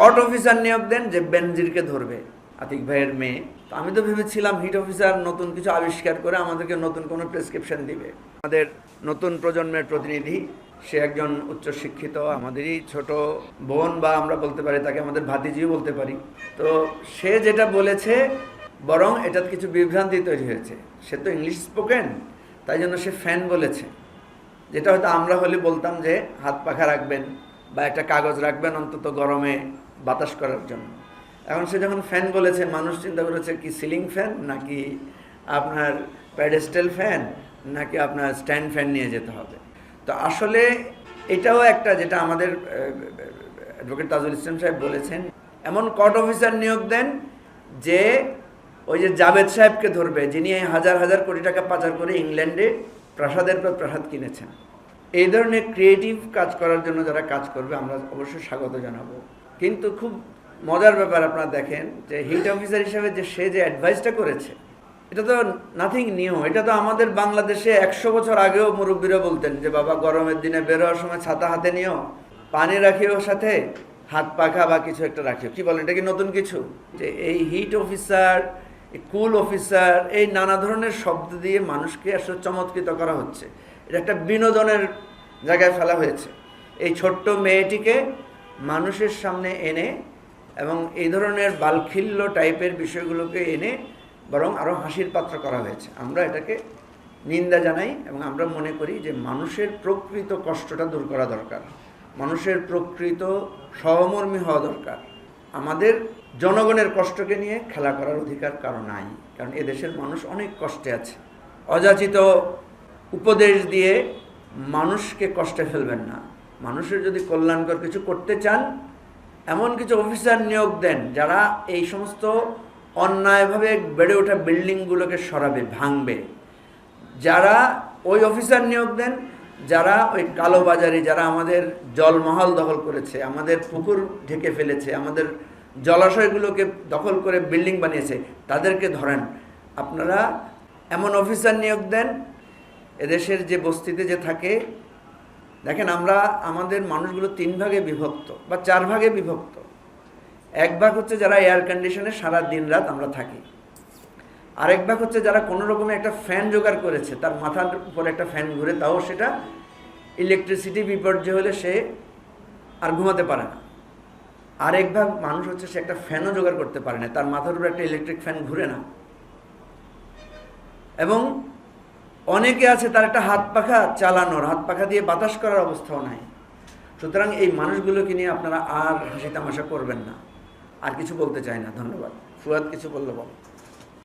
কট officer নিয়োগ দেন যে বেনজিরকে ধরবে। আতিক ভাইয়ের মেয়ে। তো আমি তো ভেবেছিলাম হিট অফিসার নতুন কিছু আবিষ্কার করে আমাদেরকে নতুন কোনো প্রেসক্রিপশন দিবে। আমাদের নতুন প্রজন্মের প্রতিনিধি, সে একজন উচ্চশিক্ষিত, আমাদেরই ছোট বোন বা আমরা বলতে পারি, তাকে আমাদের ভাতিজিও বলতে পারি। তো সে যেটা বলেছে, বরং এটার কিছু বিভ্রান্তি তৈরি হয়েছে। সে তো ইংলিশ স্পোকেন, তাই জন্য সে ফ্যান বলেছে। যেটা হয়তো আমরা হলে বলতাম যে, হাত পাখা রাখবেন। বা একটা কাগজ রাখবেন অন্তত গরমে বাতাস করার জন্য। এখন সে যখন ফ্যান বলেছে, মানুষ চিন্তা করেছে কি সিলিং ফ্যান নাকি আপনার প্যাডেস্টেল ফ্যান নাকি আপনার স্ট্যান্ড ফ্যান নিয়ে যেতে হবে। তো আসলে এটাও একটা যেটা আমাদের অ্যাডভোকেট তাজুল ইসলাম সাহেব বলেছেন, এমন কোর্ট অফিসার নিয়োগ দেন যে ওই যে জাভেদ সাহেবকে ধরবে, যিনি হাজার হাজার কোটি টাকা পাচার করে ইংল্যান্ডে প্রাসাদের পর প্রাসাদ কিনেছেন। এই ধরনের ক্রিয়েটিভ কাজ করার জন্য যারা কাজ করবে, আমরা অবশ্যই স্বাগত জানাব। কিন্তু খুব মজার ব্যাপার আপনারা দেখেন যে হিট অফিসার হিসেবে যে সে যে অ্যাডভাইসটা করেছে, এটা তো নাথিং নিউ এটা তো আমাদের বাংলাদেশে একশো বছর আগেও মুরব্বীরা বলতেন যে, বাবা, গরমের দিনে বের হওয়ার সময় ছাতা হাতে নিও, পানি রাখিও সাথে, হাত পাখা বা কিছু একটা রাখিও। কি বলেন এটা কি নতুন কিছু? যে এই হিট অফিসার কুল অফিসার এই নানা ধরনের শব্দ দিয়ে মানুষকে আসলে চমৎকৃত করা হচ্ছে। এটা একটা বিনোদনের জায়গায় ফেলা হয়েছে। এই ছোট্ট মেয়েটিকে মানুষের সামনে এনে এবং এই ধরনের বালখিল্য টাইপের বিষয়গুলোকে এনে বরং আরও হাসির পাত্র করা হয়েছে। আমরা এটাকে নিন্দা জানাই এবং আমরা মনে করি যে মানুষের প্রকৃত কষ্টটা দূর করা দরকার। মানুষের প্রকৃত সহমর্মী হওয়া দরকার। আমাদের জনগণের কষ্টকে নিয়ে খেলা করার অধিকার কারও নাই। কারণ এদেশের মানুষ অনেক কষ্টে আছে। অযাচিত উপদেশ দিয়ে মানুষকে কষ্টে ফেলবেন না। মানুষের যদি কল্যাণকর কিছু করতে চান, এমন কিছু অফিসার নিয়োগ দেন যারা এই সমস্ত অন্যায়ভাবে বেড়ে ওঠা বিল্ডিংগুলোকে সরাবে, ভাঙবে। যারা ওই অফিসার নিয়োগ দেন, যারা ওই কালোবাজারি যারা আমাদের জলমহল দখল করেছে, আমাদের পুকুর ঢেকে ফেলেছে, আমাদের জলাশয়গুলোকে দখল করে বিল্ডিং বানিয়েছে, তাদেরকে ধরেন। আপনারা এমন অফিসার নিয়োগ দেন এদেশের যে বস্তিতে যে থাকে, দেখেন আমরা, আমাদের মানুষগুলো তিন ভাগে বিভক্ত বা চার ভাগে বিভক্ত। এক ভাগ হচ্ছে যারা এয়ার কন্ডিশনে সারা দিন রাত আমরা থাকি। আরেক ভাগ হচ্ছে যারা কোনো রকমে একটা ফ্যান জোগাড় করেছে, তার মাথার উপরে একটা ফ্যান ঘুরে, তাও সেটা ইলেকট্রিসিটি বিপর্যয় হলে সে আর ঘুমাতে পারে না। আরেক ভাগ মানুষ হচ্ছে সে একটা ফ্যানও জোগাড় করতে পারে না, তার মাথার উপরে একটা ইলেকট্রিক ফ্যান ঘুরে না। এবং অনেকে আছে তার একটা হাত পাখা চালানোর, হাত পাখা দিয়ে বাতাস করার অবস্থাও নাই। সুতরাং এই মানুষগুলোকে নিয়ে আপনারা আর হাসি তামাশা করবেন না। আর কিছু বলতে চাই না, ধন্যবাদ। ফুয়াদ কিছু বললে বল।